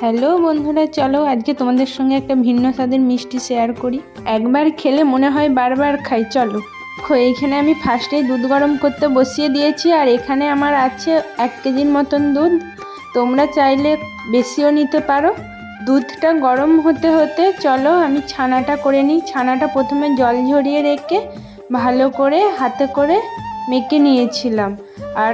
Hello বন্ধুরা, চলো আজকে তোমাদের সঙ্গে একটা ভিন্ন স্বাদের মিষ্টি শেয়ার করি। একবার খেলে মনে হয় বারবার খাই, চলো। এইখানে আমি ফার্স্টেই দুধ গরম করতে বসিয়ে দিয়েছি আর এখানে আমার আছে এক কেজির মতন দুধ। তোমরা চাইলে বেশিও নিতে পারো। দুধটা গরম হতে হতে চলো আমি ছানাটা করে নিই। ছানাটা প্রথমে জল ঝরিয়ে রেখে ভালো করে হাতে করে মেখে নিয়েছিলাম। আর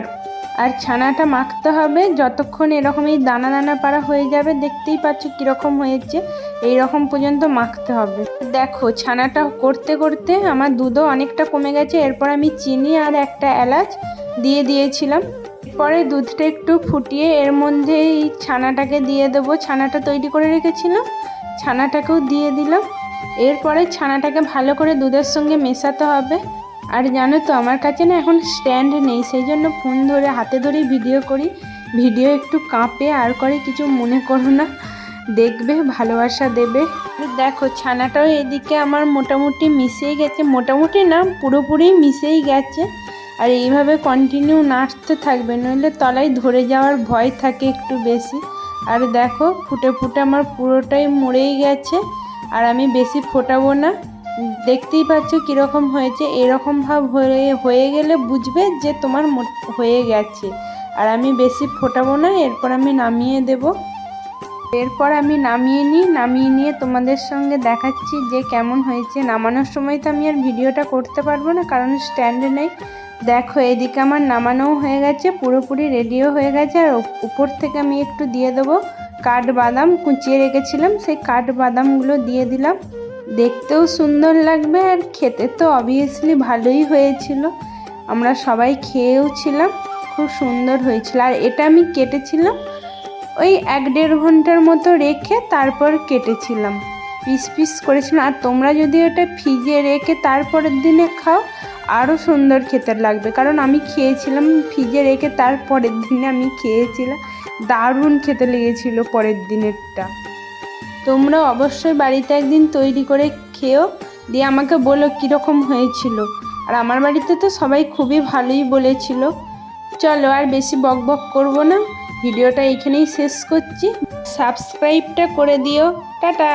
আর ছানাটা মাখতে হবে। যতক্ষণ এরকমই দানা দানা পাড়া হয়ে যাবে, দেখতেই পাচ্ছ কীরকম হয়েছে। এই রকম পর্যন্ত মাখতে হবে। দেখো, ছানাটা করতে করতে আমার দুধও অনেকটা কমে গেছে। এরপর আমি চিনি আর একটা এলাচ দিয়ে দিয়েছিলাম। পরে দুধটা একটু ফুটিয়ে এর মধ্যে এই ছানাটাকে দিয়ে দেবো। ছানাটা তৈরি করে রেখেছিলাম, ছানাটাকেও দিয়ে দিলাম। এরপরে ছানাটাকে ভালো করে দুধের সঙ্গে মেশাতে হবে। আর জানো তো, আমার কাছে না এখন স্ট্যান্ড নেই, সেই জন্য ফোন ধরে, হাতে ধরেই ভিডিও করি। ভিডিও একটু কাঁপে, আর করে কিছু মনে করো না। দেখবে, ভালোবাসা দেবে। দেখো, ছানাটাও এদিকে আমার মোটামুটি মিশিয়ে গেছে। মোটামুটি না, পুরোপুরি মিশেই গেছে। আর এইভাবে কন্টিনিউ নাড়তে থাকবে, নইলে তলায় ধরে যাওয়ার ভয় থাকে একটু বেশি। আর দেখো, ফুটে ফুটে আমার পুরোটাই মরেই গেছে। আর আমি বেশি ফোটাবো না। দেখতেই পাচ্ছ কীরকম হয়েছে। এরকম ভাব হয়ে হয়ে গেলে বুঝবে যে তোমার হয়ে গেছে। আর আমি বেশি ফোটাবো না, এরপর আমি নামিয়ে দেব। এরপর আমি নামিয়ে নিই, নামিয়ে নিয়ে তোমাদের সঙ্গে দেখাচ্ছি যে কেমন হয়েছে। নামানোর সময় তো আমি আর ভিডিওটা করতে পারব না, কারণ স্ট্যান্ডে নেই। দেখো, এদিকে আমার নামানোও হয়ে গেছে, পুরোপুরি রেডিও হয়ে গেছে। আর উপর থেকে আমি একটু দিয়ে দেবো কাঠ বাদাম। কুচিয়ে রেখেছিলাম, সেই কাঠ বাদামগুলো দিয়ে দিলাম। দেখতেও সুন্দর লাগবে আর খেতে তো অবভিয়াসলি ভালোই হয়েছিল। আমরা সবাই খেয়েও ছিলাম, খুব সুন্দর হয়েছিল। আর এটা আমি কেটেছিলাম, ওই এক দেড় ঘণ্টার মতো রেখে তারপর কেটেছিলাম। পিস পিস করেছিলাম। আর তোমরা যদি ওটা ফ্রিজে রেখে তারপরের দিনে খাও, আরও সুন্দর খেতে লাগবে। কারণ আমি খেয়েছিলাম ফ্রিজে রেখে তারপরের দিনে আমি খেয়েছিলাম। দারুণ খেতে লেগেছিল পরের দিনেরটা। তোমরা অবশ্যই বাড়িতে একদিন তৈরি করে খেও দিয়ে আমাকে বলো কীরকম হয়েছিল। আর আমার বাড়িতে তো সবাই খুবই ভালোই বলেছিল। চলো আর বেশি বক বক করব না। ভিডিওটা এখানেই শেষ করছি। সাবস্ক্রাইবটা করে দিও। টাটা!